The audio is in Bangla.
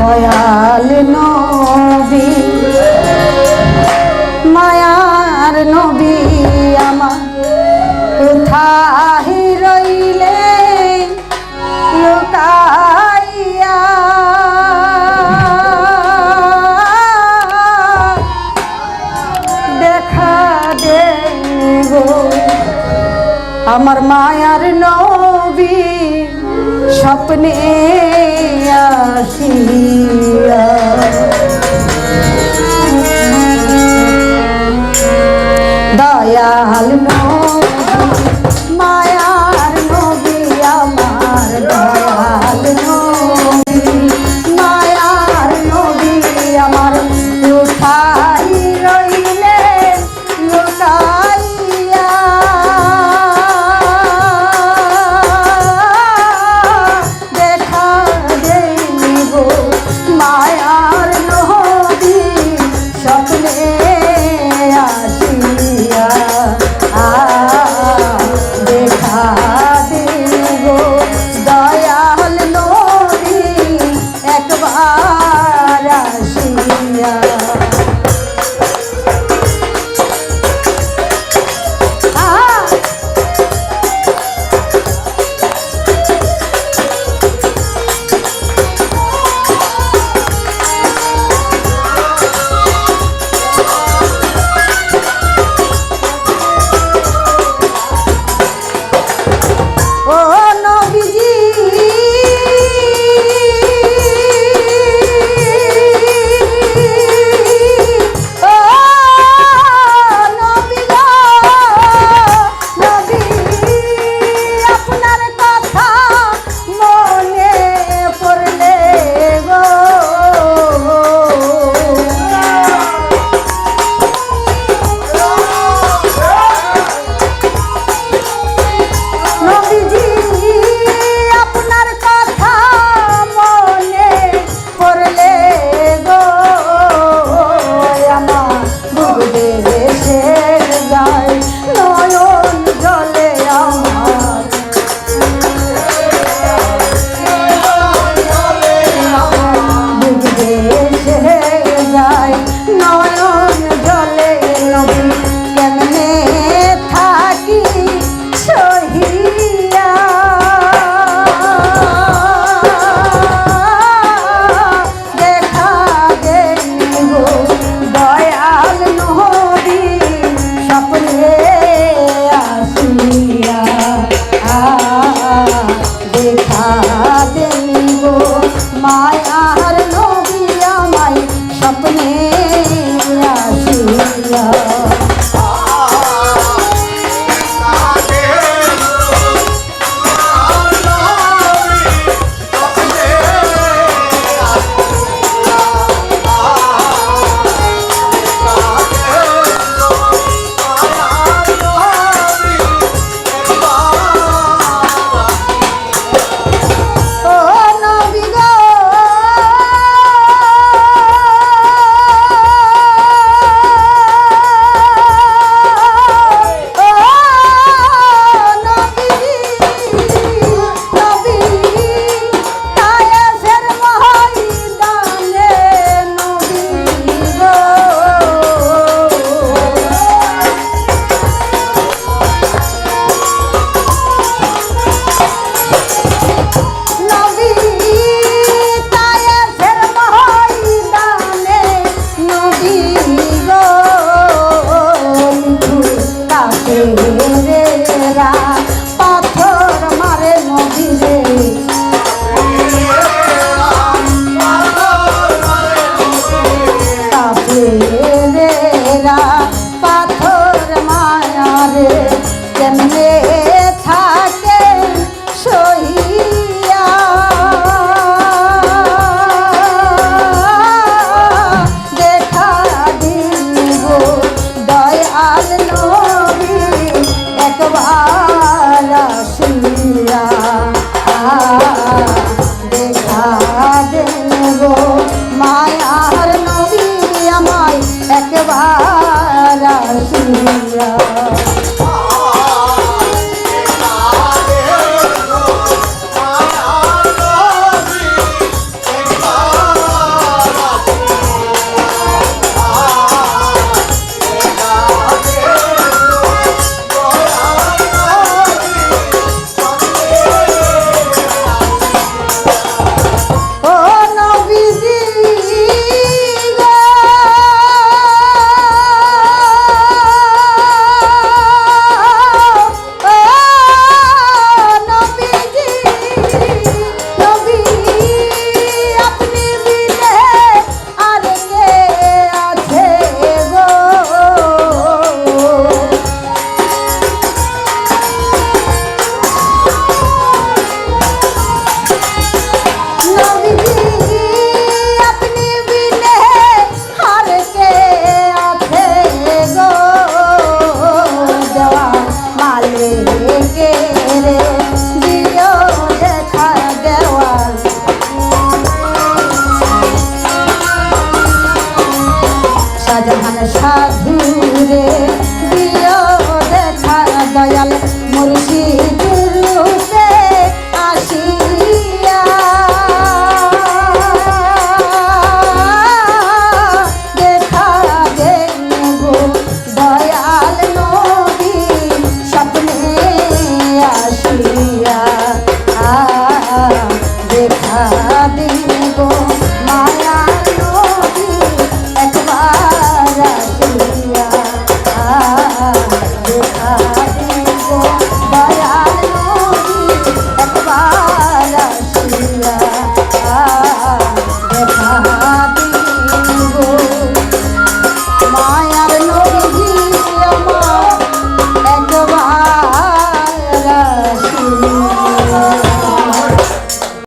দয়াল নবী। মায়ার নবী আমার কোথায় রইলে? আমার মায়ার নবী স্বপ্নে আসিয়া দয়াল নবী সাধু রে।